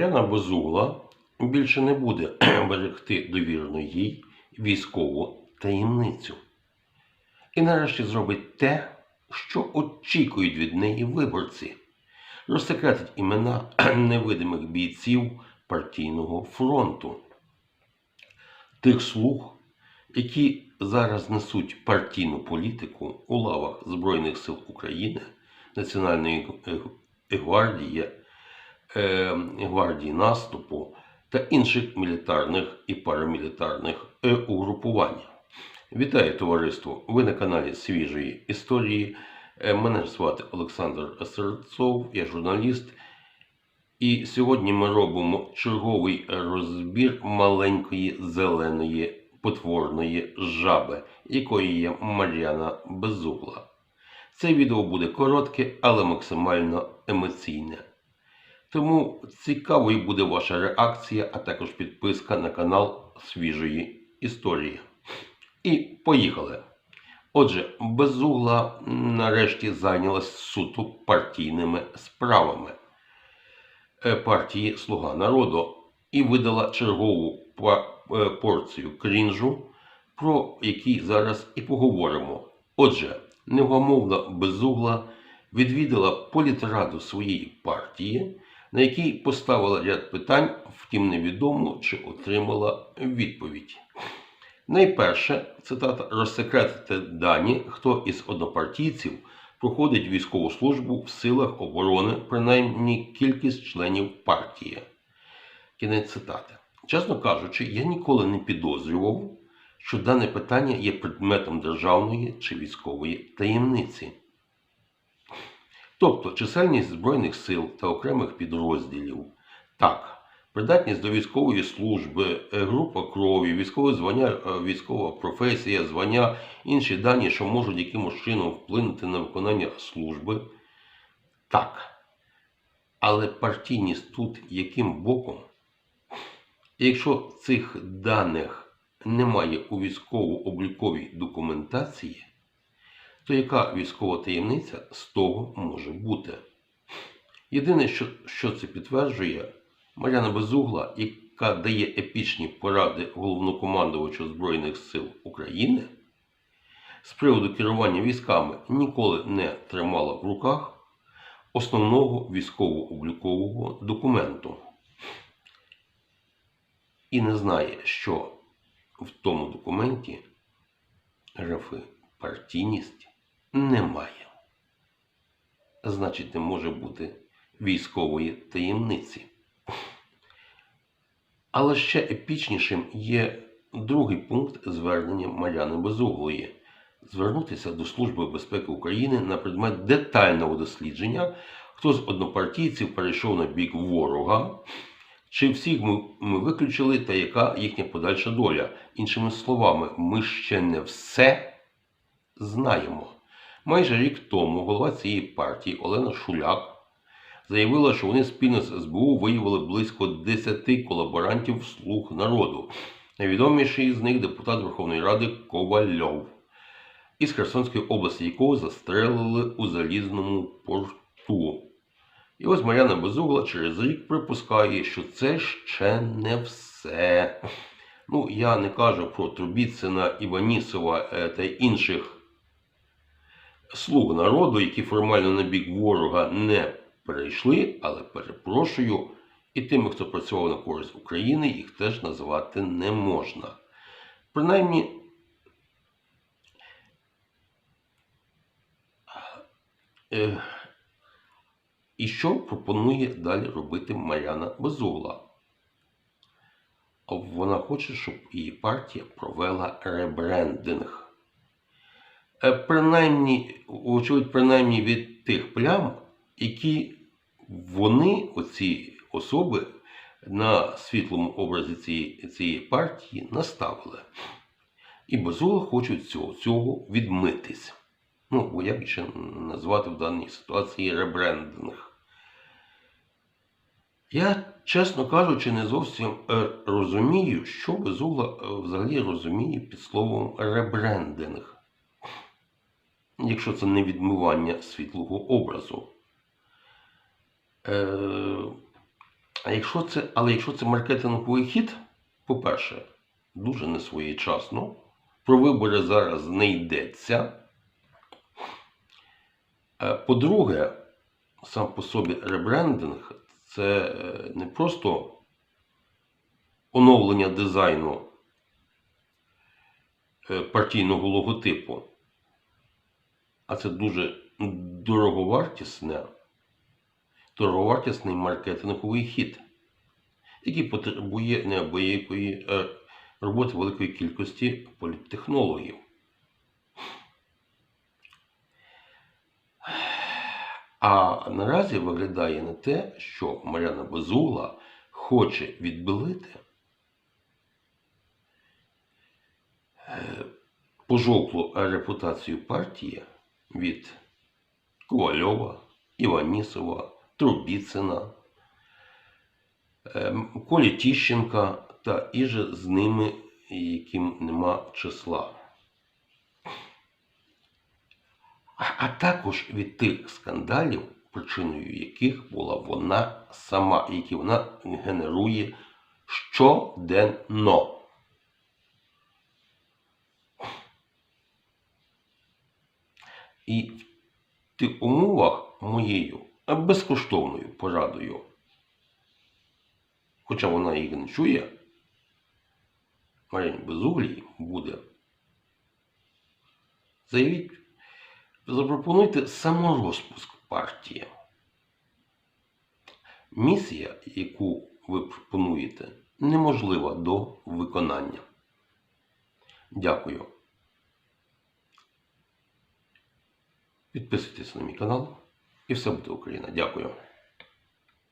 Мар'яна Бозугла більше не буде берегти довірену їй військову таємницю. І нарешті зробить те, що очікують від неї виборці. Розсекретить імена невидимих бійців партійного фронту. Тих слуг, які зараз несуть партійну політику у лавах Збройних сил України, Національної е, гвардії, гвардії наступу та інших мілітарних і парамілітарних е, угрупувань. Вітаю товариство! Ви на каналі Свіжої історії. Е, Мене звати Олександр Серцов, я журналіст. І сьогодні ми робимо черговий розбір маленької зеленої потворної жаби, якою є Мар'яна Безугла. Це відео буде коротке, але максимально емоційне. Тому цікавою буде ваша реакція, а також підписка на канал Свіжої історії. І поїхали! Отже, Безугла нарешті зайнялась суто партійними справами е, партії Слуга народу і видала чергову е, порцію крінжу, про який зараз і поговоримо. Отже, невгамовна Безугла відвідала політраду своєї партії, на якій поставила ряд питань, втім невідомо, чи отримала відповідь. Найперше, цитата, розсекретити дані, хто із однопартійців проходить військову службу в силах оборони, принаймні кількість членів партії. Кінець цитати. Чесно кажучи, я ніколи не підозрював, що дане питання є предметом державної чи військової таємниці. Тобто чисельність Збройних сил та окремих підрозділів так, Придатність до військової служби, е, група крові, військове звання, е, військова професія, звання, інші дані, що можуть якимось чином вплинути на виконання служби. Так. Але партійність тут яким боком? Якщо цих даних немає у військово-обліковій документації, то яка військова таємниця з того може бути? Єдине, що, що це підтверджує, Мар'яна Безугла, яка дає епічні поради головнокомандувачу Збройних сил України, з приводу керування військами ніколи не тримала в руках основного військово-облікового документу і не знає, що в тому документі графи партійність немає. Значить, не може бути військової таємниці. Але ще епічнішим є другий пункт звернення Мар'яни Безуглої звернутися до Служби безпеки України на предмет детального дослідження, хто з однопартійців перейшов на бік ворога, чи всіх ми, виключили та яка їхня подальша доля. Іншими словами, ми ще не все знаємо. Майже рік тому голова цієї партії Олена Шуляк заявила, що вони спільно з СБУ виявили близько 10 колаборантів слуг народу. Найвідоміший з них депутат Верховної Ради Ковальов із Херсонської області, якого застрелили у залізному порту. І ось Мар'яна Безугла через рік припускає, що це ще не все. Ну, я не кажу про Трубіцина, Іванісова е, та інших слуг народу, які формально на бік ворога не перейшли, але перепрошую, і тими, хто працював на користь України, їх теж називати не можна. Принаймні, е, і що пропонує далі робити Мар'яна Безугла? Вона хоче, щоб її партія провела ребрендинг. Е, Принаймні, очевидь, принаймні від тих плям, які вони, оці особи, на світлому образі цієї, цієї партії наставили. І Безугла хочуть цього, цього відмитись. Ну, бо як ще назвати в даній ситуації ребрендинг. Я, чесно кажучи, не зовсім е, розумію, що Безугла е, взагалі розуміє під словом ребрендинг. Якщо це не відмивання світлого образу. Е, А якщо це, але якщо це маркетинговий хід, по-перше, дуже несвоєчасно. Про вибори зараз не йдеться. Е, По-друге, сам по собі ребрендинг це е, не просто оновлення дизайну е, партійного логотипу, а це дуже дороговартісне, дороговартісний маркетинговий хід, який потребує неабиякої е, роботи великої кількості політтехнологів. А наразі виглядає на те, що Мар'яна Безугла хоче відбілити е, пожовклу репутацію партії від Ковальова, Іванісова, Трубіцина, е, Колі Тіщенка та іже з ними, яким нема числа. А також від тих скандалів, причиною яких була вона сама, які вона генерує щоденно. І в тих умовах моєю безкоштовною порадою, хоча вона їх не чує, Маріні Безуглій буде заявіть, запропонуйте саморозпуск партії. Місія, яку ви пропонуєте, неможлива до виконання. Дякую. Підписуйтесь на мій канал і все буде Україна. Дякую.